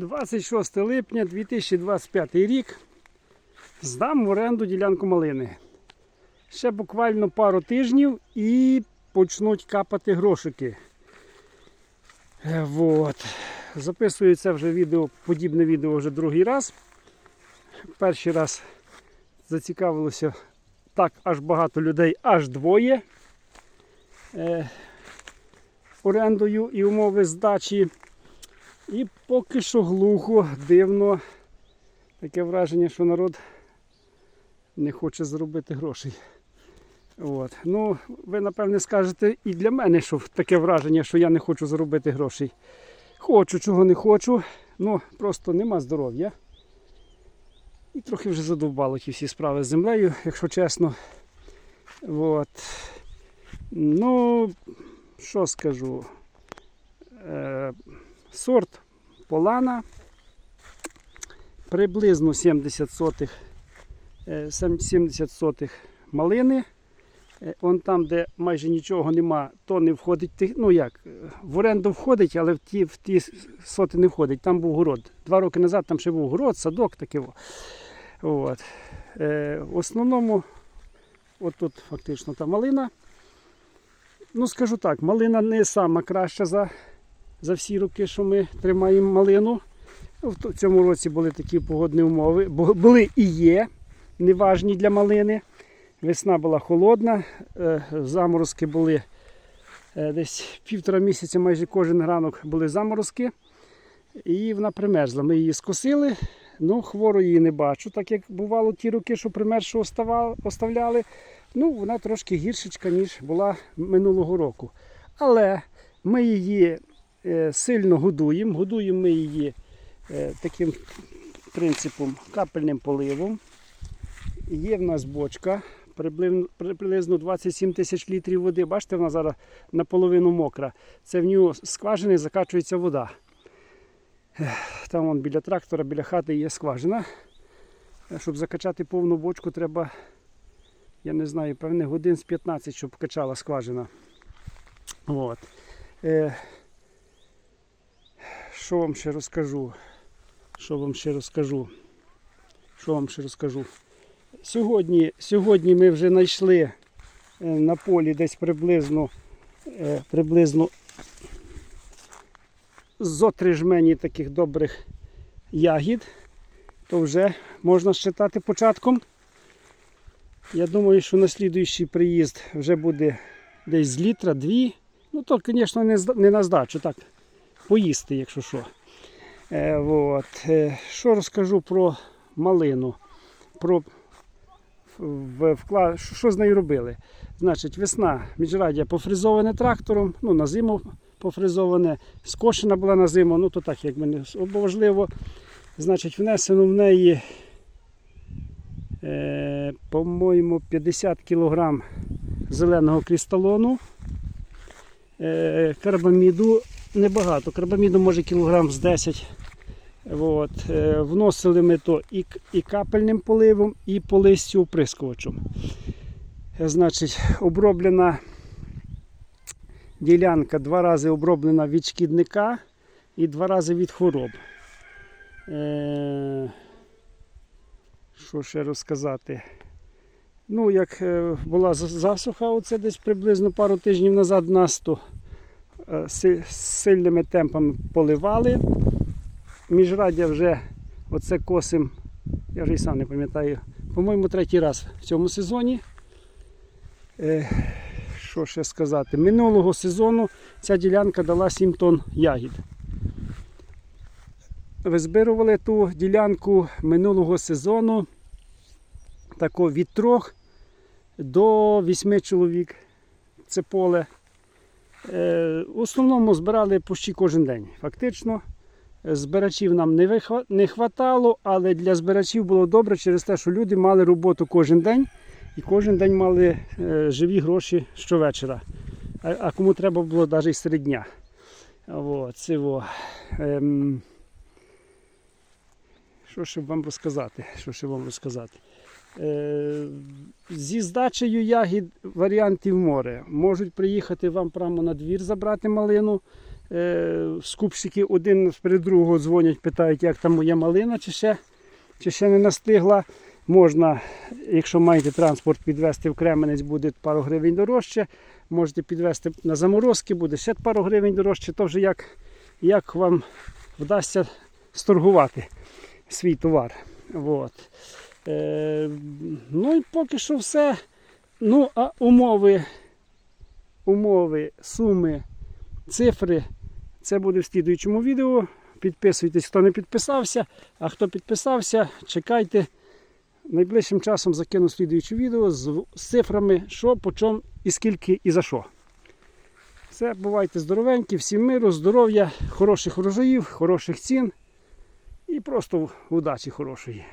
26 липня 2025 рік. Здам в оренду ділянку малини. Ще буквально пару тижнів і почнуть капати грошики. Е, Вот. Записую це вже відео, подібне відео вже другий раз. Перший раз зацікавилося так аж багато людей, аж двоє. Е, орендою і умови здачі. І поки що глухо, дивно. Таке враження, що народ не хоче заробити грошей. От. Ну, ви напевне скажете і для мене, що таке враження, що я не хочу заробити грошей. Хочу, чого не хочу, ну просто нема здоров'я. І трохи вже задовбало ті всі справи з землею, якщо чесно. От. Ну, що скажу? Е, сорт Полана. Приблизно 70 сотих, е, 70 сотих малини. Е, Он там, де майже нічого нема, то не входить. Ну як, е, в оренду входить, але в ті, в ті соти не входить. Там був город. Два роки назад там ще був город, садок таке. во. От. Е, в основному, от тут фактично та малина. Ну, скажу так, малина не сама краща за, за всі роки, що ми тримаємо малину. Ну, В цьому році були такі погодні умови. Були і є неважні для малини. Весна була холодна, е, заморозки були е, десь півтора місяця, майже кожен ранок були заморозки. І вона примерзла. Ми її скосили, ну хвору її не бачу, так як бувало ті роки, що примершу оставляли. Ну, вона трошки гіршечка, ніж була минулого року. Але ми її сильно годуємо. Годуємо ми її е, таким принципом капельним поливом. Є в нас бочка, приблизно, приблизно 27 тисяч літрів води. Бачите, вона зараз наполовину мокра. Це в нього скважини закачується вода. Там вон, біля трактора, біля хати є скважина. Е, Щоб закачати повну бочку, треба, я не знаю, певне годин з 15, щоб качала скважина. От. Що вам ще розкажу? Що вам ще розкажу? Що вам ще розкажу? Сьогодні, сьогодні ми вже знайшли е, на полі десь приблизно, е, приблизно зо три жмені таких добрих ягід, то вже можна считати початком. Я думаю, що на слідуючий приїзд вже буде десь з літра, дві. Ну то, звісно, не на здачу, так, поїсти, якщо що. Е, вот. е, що розкажу про малину? Про в, вкла... що з нею робили? Значить, весна міжраддя пофризоване трактором, ну, на зиму пофризоване, скошена була на зиму, ну то так, як мене важливо. Значить, внесено в неї, е, по-моєму, 50 кг зеленого крісталону. Е, карбаміду небагато. Карбаміду може кілограм з 10. От. Е, вносили ми то і, і капельним поливом, і по листю оприскувачем. Значить, оброблена ділянка два рази оброблена від шкідника і два рази від хвороб. Е, що ще розказати? Ну, як е, була засуха, оце десь приблизно пару тижнів назад нас то сильними темпами поливали. Міжраддя вже оце косим, я вже і сам не пам'ятаю, по-моєму, третій раз в цьому сезоні. Е, що ще сказати? Минулого сезону ця ділянка дала 7 тонн ягід. Визбирували ту ділянку минулого сезону тако від трьох до вісьми чоловік. Це поле. Е, в основному збирали почти кожен день. Фактично, збирачів нам не, вихва- не хватало, але для збирачів було добре через те, що люди мали роботу кожен день і кожен день мали е, живі гроші щовечора. А, кому треба було навіть і серед дня. Це во. Ем, що ще вам розказати? Що ще вам розказати? Е, зі здачею ягід варіантів море. Можуть приїхати вам прямо на двір забрати малину. Е, скупщики один перед другого дзвонять, питають, як там моя малина, чи ще, чи ще не настигла. Можна, якщо маєте транспорт, підвезти в Кременець, буде пару гривень дорожче. Можете підвезти на заморозки, буде ще пару гривень дорожче. То вже як, як вам вдасться сторгувати свій товар. От. Е, ну і поки що все. Ну, а умови, умови, суми, цифри. Це буде в слідуючому відео. Підписуйтесь, хто не підписався. А хто підписався, чекайте. Найближчим часом закину слідуюче відео з, цифрами, що, по чому і скільки і за що. Все, бувайте здоровенькі, всім миру, здоров'я, хороших врожаїв, хороших цін і просто удачі хорошої.